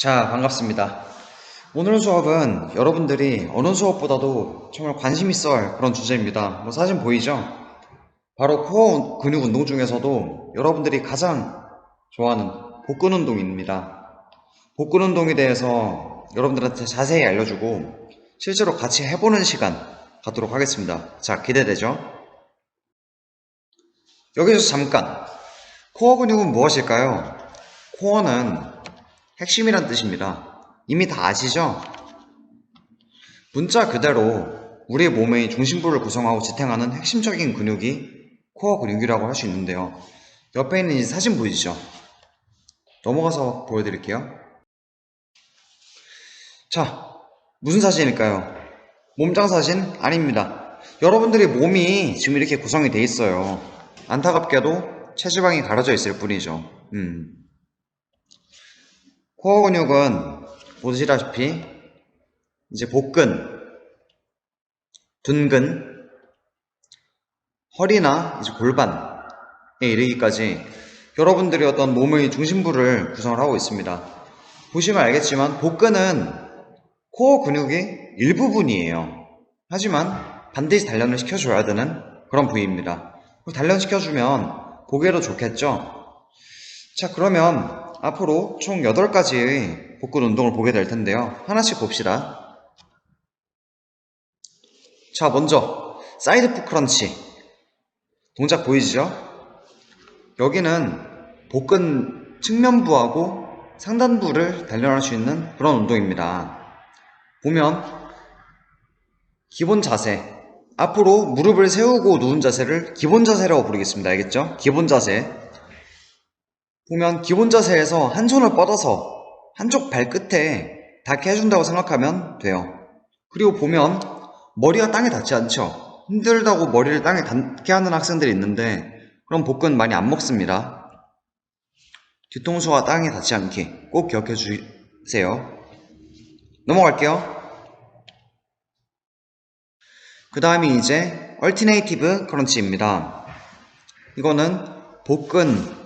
자, 반갑습니다. 오늘 수업은 여러분들이 어느 수업보다도 정말 관심 있어 할 그런 주제입니다. 뭐 사진 보이죠? 바로 코어 근육 운동 중에서도 여러분들이 가장 좋아하는 복근 운동입니다. 복근 운동에 대해서 여러분들한테 자세히 알려주고 실제로 같이 해보는 시간 갖도록 하겠습니다. 자, 기대되죠? 여기서 잠깐. 코어 근육은 무엇일까요? 코어는 핵심이란 뜻입니다. 이미 다 아시죠? 문자 그대로 우리 몸의 중심부를 구성하고 지탱하는 핵심적인 근육이 코어 근육이라고 할 수 있는데요. 옆에 있는 이 사진 보이시죠? 넘어가서 보여드릴게요. 자, 무슨 사진일까요? 몸짱 사진? 아닙니다. 여러분들이 몸이 지금 이렇게 구성이 돼 있어요. 안타깝게도 체지방이 가려져 있을 뿐이죠. 음. 코어 근육은 보시다시피 이제 복근, 둔근, 허리나 이제 골반에 이르기까지 여러분들이 어떤 몸의 중심부를 구성을 하고 있습니다. 보시면 알겠지만 복근은 코어 근육의 일부분이에요. 하지만 반드시 단련을 시켜줘야 되는 그런 부위입니다. 단련시켜주면 보기에도 좋겠죠? 자, 그러면 앞으로 총 8가지의 복근 운동을 보게 될 텐데요. 하나씩 봅시다. 자, 먼저 사이드 푸 크런치. 동작 보이시죠? 여기는 복근 측면부하고 상단부를 단련할 수 있는 그런 운동입니다. 보면 기본 자세. 앞으로 무릎을 세우고 누운 자세를 기본 자세라고 부르겠습니다. 알겠죠? 기본 자세. 보면 기본 자세에서 한 손을 뻗어서 한쪽 발끝에 닿게 해준다고 생각하면 돼요. 그리고 보면 머리가 땅에 닿지 않죠. 힘들다고 머리를 땅에 닿게 하는 학생들이 있는데 그럼 복근 많이 안 먹습니다. 뒤통수가 땅에 닿지 않게 꼭 기억해 주세요. 넘어갈게요. 그 다음이 이제 얼티네이티브 크런치입니다. 이거는 복근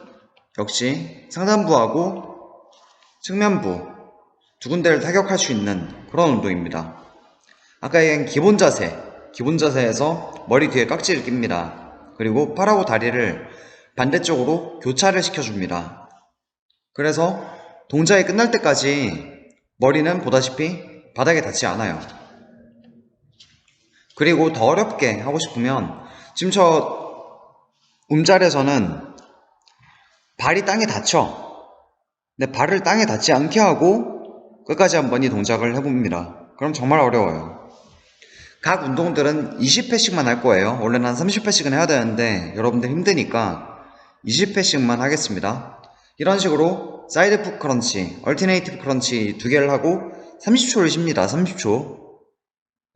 역시 상단부하고 측면부 두 군데를 타격할 수 있는 그런 운동입니다. 아까 얘기한 기본 자세, 기본 자세에서 머리 뒤에 깍지를 낍니다. 그리고 팔하고 다리를 반대쪽으로 교차를 시켜줍니다. 그래서 동작이 끝날 때까지 머리는 보다시피 바닥에 닿지 않아요. 그리고 더 어렵게 하고 싶으면 지금 저 움잘에서는 발이 땅에 닿죠. 근데 발을 땅에 닿지 않게 하고 끝까지 한 번 이 동작을 해봅니다. 그럼 정말 어려워요. 각 운동들은 20회씩만 할 거예요. 원래는 한 30회씩은 해야 되는데 여러분들 힘드니까 20회씩만 하겠습니다. 이런 식으로 사이드 푸 크런치, 얼티네이티브 크런치 두 개를 하고 30초를 쉽니다. 30초.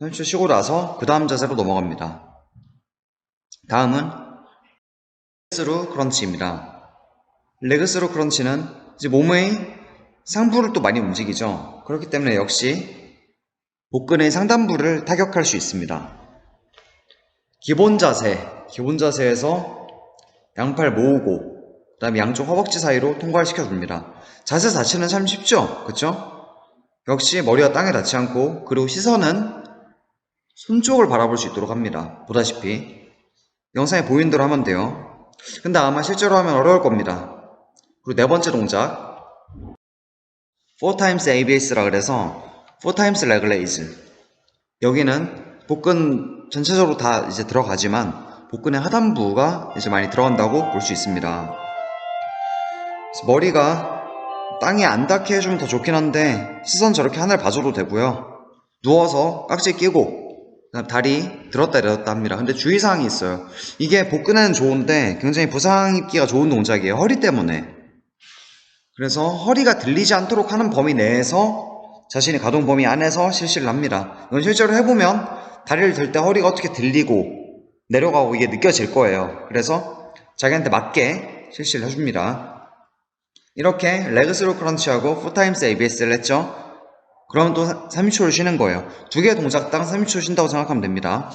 30초 쉬고 나서 그 다음 자세로 넘어갑니다. 다음은 레그스루 크런치입니다. 레그스루 크런치는 이제 몸의 상부를 또 많이 움직이죠. 그렇기 때문에 역시 복근의 상단부를 타격할 수 있습니다. 기본 자세, 기본 자세에서 양팔 모으고 그 다음에 양쪽 허벅지 사이로 통과를 시켜줍니다. 자세 자체는 참 쉽죠? 그쵸? 역시 머리가 땅에 닿지 않고 그리고 시선은 손 쪽을 바라볼 수 있도록 합니다. 보다시피 영상에 보이는 대로 하면 돼요. 근데 아마 실제로 하면 어려울 겁니다. 그리고 네 번째 동작 4times ABS라 그래서 4times leg raise 여기는 복근 전체적으로 다 이제 들어가지만 복근의 하단부가 이제 많이 들어간다고 볼 수 있습니다. 머리가 땅에 안 닿게 해주면 더 좋긴 한데 시선 저렇게 하늘 봐줘도 되고요. 누워서 깍지 끼고 다리 들었다 내렸다 합니다. 근데 주의사항이 있어요. 이게 복근에는 좋은데 굉장히 부상 입기가 좋은 동작이에요. 허리 때문에. 그래서 허리가 들리지 않도록 하는 범위 내에서 자신의 가동 범위 안에서 실시를 합니다. 이건 실제로 해보면 다리를 들 때 허리가 어떻게 들리고 내려가고 이게 느껴질 거예요. 그래서 자기한테 맞게 실시를 해줍니다. 이렇게 레그스로 크런치하고 4times ABS를 했죠. 그러면 또 30초를 쉬는 거예요. 두개 동작당 30초 쉰다고 생각하면 됩니다.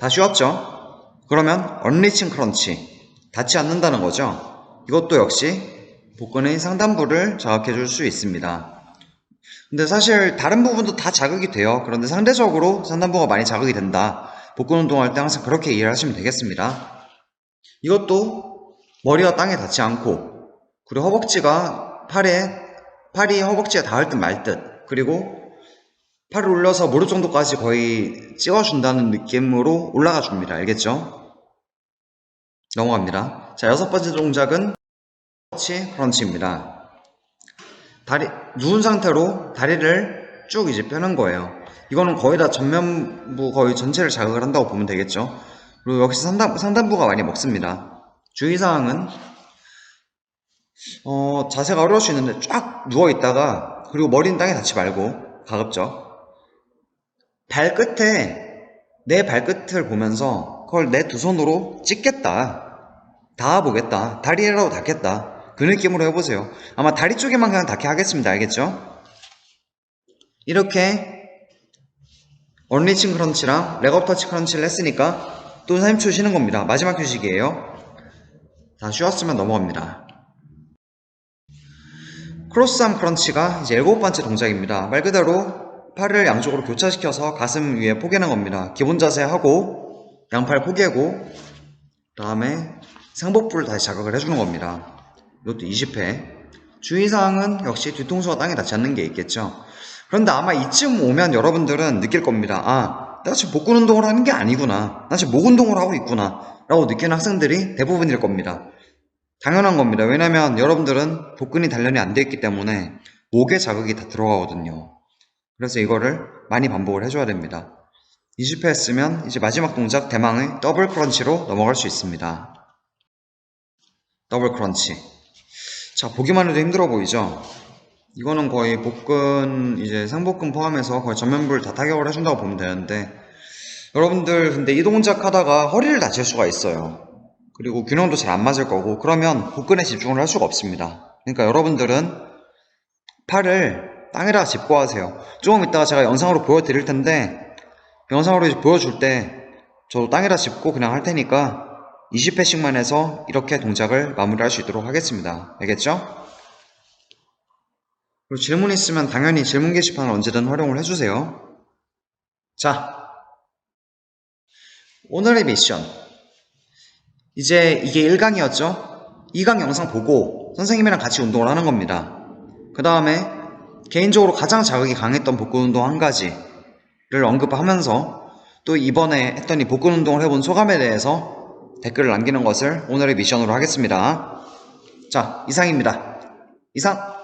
다 쉬웠죠? 그러면 언리칭 크런치 닿지 않는다는 거죠. 이것도 역시 복근의 상단부를 자극해 줄 수 있습니다. 근데 사실 다른 부분도 다 자극이 돼요. 그런데 상대적으로 상단부가 많이 자극이 된다. 복근 운동할 때 항상 그렇게 이해를 하시면 되겠습니다. 이것도 머리가 땅에 닿지 않고 그리고 허벅지가 팔에 팔이 허벅지에 닿을 듯 말 듯 그리고 팔을 올려서 무릎 정도까지 거의 찍어준다는 느낌으로 올라가 줍니다. 알겠죠? 넘어갑니다. 자, 여섯 번째 동작은 크런치 크런치입니다. 다리 누운 상태로 다리를 쭉 이제 펴는 거예요. 이거는 거의 다 전면부 거의 전체를 자극을 한다고 보면 되겠죠. 그리고 역시 상단, 상단부가 많이 먹습니다. 주의사항은 어, 자세가 어려울 수 있는데 쫙 누워 있다가 그리고 머리는 땅에 닿지 말고 가급적 발끝에 내 발끝을 보면서 그걸 내 두 손으로 찍겠다. 닿아보겠다. 다리라도 닿겠다. 그 느낌으로 해보세요. 아마 다리 쪽에만 그냥 닿게 하겠습니다. 알겠죠? 이렇게 언리칭 크런치랑 레업 터치 크런치를 했으니까 또 30초 쉬는 겁니다. 마지막 휴식이에요. 다 쉬었으면 넘어갑니다. 크로스암 크런치가 이제 일곱 번째 동작입니다. 말 그대로 팔을 양쪽으로 교차시켜서 가슴 위에 포개는 겁니다. 기본 자세 하고 양팔 포개고 다음에 상복부를 다시 자극을 해주는 겁니다. 이것도 20회. 주의사항은 역시 뒤통수가 땅에 닿지 않는 게 있겠죠. 그런데 아마 이쯤 오면 여러분들은 느낄 겁니다. 아, 내가 지금 복근 운동을 하는 게 아니구나. 나 지금 목 운동을 하고 있구나. 라고 느끼는 학생들이 대부분일 겁니다. 당연한 겁니다. 왜냐면 여러분들은 복근이 단련이 안 돼 있기 때문에 목에 자극이 다 들어가거든요. 그래서 이거를 많이 반복을 해줘야 됩니다. 20회 했으면 이제 마지막 동작 대망의 더블 크런치로 넘어갈 수 있습니다. 더블 크런치. 자, 보기만 해도 힘들어 보이죠? 이거는 거의 복근, 이제 상복근 포함해서 거의 전면부를 다 타격을 해준다고 보면 되는데, 여러분들 근데 이 동작 하다가 허리를 다칠 수가 있어요. 그리고 균형도 잘 안 맞을 거고, 그러면 복근에 집중을 할 수가 없습니다. 그러니까 여러분들은 팔을 땅에다가 짚고 하세요. 조금 이따가 제가 영상으로 보여드릴 텐데, 영상으로 보여줄 때, 저도 땅에다 짚고 그냥 할 테니까, 20회씩만 해서 이렇게 동작을 마무리할 수 있도록 하겠습니다. 알겠죠? 그리고 질문 있으면 당연히 질문 게시판을 언제든 활용을 해주세요. 자, 오늘의 미션. 이제 이게 1강이었죠? 2강 영상 보고 선생님이랑 같이 운동을 하는 겁니다. 그 다음에 개인적으로 가장 자극이 강했던 복근 운동 한 가지를 언급하면서 또 이번에 이 복근 운동을 해본 소감에 대해서 댓글을 남기는 것을 오늘의 미션으로 하겠습니다. 자, 이상입니다. 이상!